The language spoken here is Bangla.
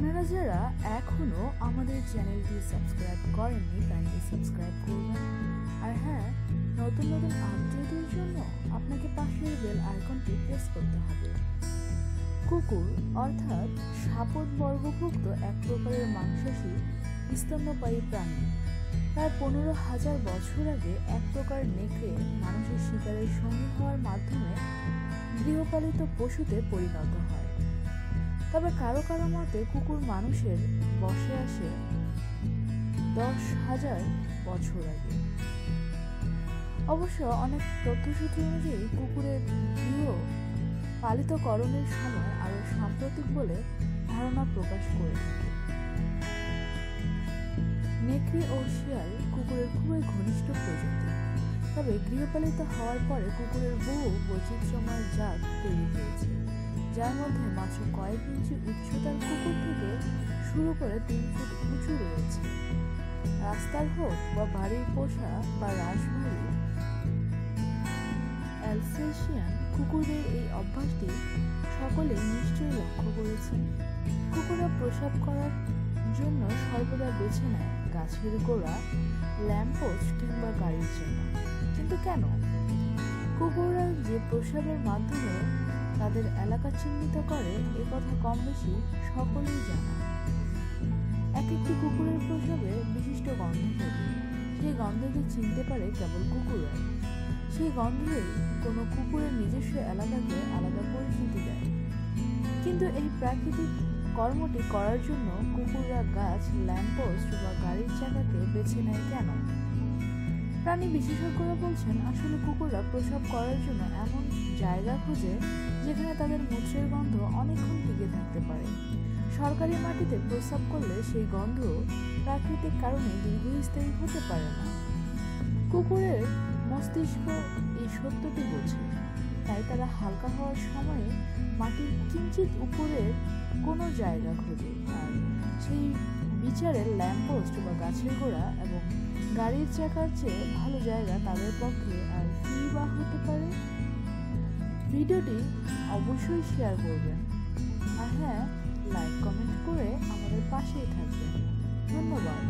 আপনারা যারা এখনও আমাদের চ্যানেলটি সাবস্ক্রাইব করেননি কাইন্ডলি সাবস্ক্রাইব করবেন। আর হ্যাঁ নতুন নতুন আপডেটের জন্য আপনাকে পাশের বেল আইকনটি প্রেস করতে হবে। কুকুর, অর্থাৎ সাপদ বর্গভুক্ত এক প্রকারের মাংসাশী স্তন্যপায়ী প্রাণী। প্রায় পনেরো হাজার বছর আগে এক প্রকার নেকড়ে মানুষের শিকারের সঙ্গী হওয়ার মাধ্যমে গৃহপালিত পশুতে পরিণত হয়। তবে কারও কারও মতে কুকুর মানুষের বসে আসে দশ হাজার বছর আগে। অবশ্য অনেক তথ্যসূত্র অনুযায়ী কুকুরের গৃহ পালিতকরণের সময় আরও সাম্প্রতিক বলে ধারণা প্রকাশ করে নেকড়ে ও শিয়াল কুকুরের খুবই ঘনিষ্ঠ প্রজাতি। তবে গৃহপালিত হওয়ার পরে কুকুরের বহু বৈচিত্র্যময় জাত তৈরি হয়েছে। যার মধ্যে মাত্র কয়েক ইঞ্চি উচ্চতার কুকুর থেকে শুরু করে তিন ফুট উঁচু রয়েছে। রাস্তার হোক বা বাড়ির পোষা বা রাসবাড়ি অ্যালসেশিয়ান কুকুরের এই অভ্যাসটি সকলে নিশ্চয়ই লক্ষ্য করেছেন। কুকুররা প্রসাব করার জন্য সর্বদা বেছে নেয় গাছের গোড়া ল্যাম্পোস্ট কিংবা গাড়ির জন্য কিন্তু কেন? কুকুররা যে প্রসাবের মাধ্যমে তাদের এলাকা চিহ্নিত করে, এ কথা কম বেশি সকলেই জানা। এক একটি কুকুরের প্রসাবে বিশিষ্ট গন্ধ থাকে। সেই গন্ধকে চিনতে পারে কেবল কুকুররা। সেই গন্ধই কোনো কুকুরের নিজস্ব এলাকাকে আলাদা পরিচিতি দেয়। কিন্তু এই প্রাকৃতিক কর্মটি করার জন্য কুকুররা গাছ ল্যাম্পোস্ট বা গাড়ির চাকাকে বেছে নেয় কেন? প্রাণী বিশেষজ্ঞরা বলছেন, আসলে কুকুররা প্রসাব করার জন্য এমন জায়গা খোঁজে যেখানে তাদের মূত্রের গন্ধ অনেকক্ষণ টিকে থাকতে পারে। সরকারি মাটিতে প্রস্রাব করলে সেই গন্ধ প্রাকৃতিক কারণে দীর্ঘস্থায়ী হতে পারে না। কুকুরের মস্তিষ্ক এই সত্যটি বোঝে, তাই তারা হালকা হওয়ার সময়ে মাটির কিঞ্চিত উপরের কোনো জায়গা খোঁজে, আর সেই বিচারে ল্যাম্পোস্ট বা গাছের গোড়া এবং গাড়ির চাকার চেয়ে ভালো জায়গা তাদের পক্ষে আর কী বা হতে পারে? ভিডিওটি অবশ্যই শেয়ার করবেন। আর হ্যাঁ লাইক কমেন্ট করে আমাদের পাশেই থাকবেন। ধন্যবাদ।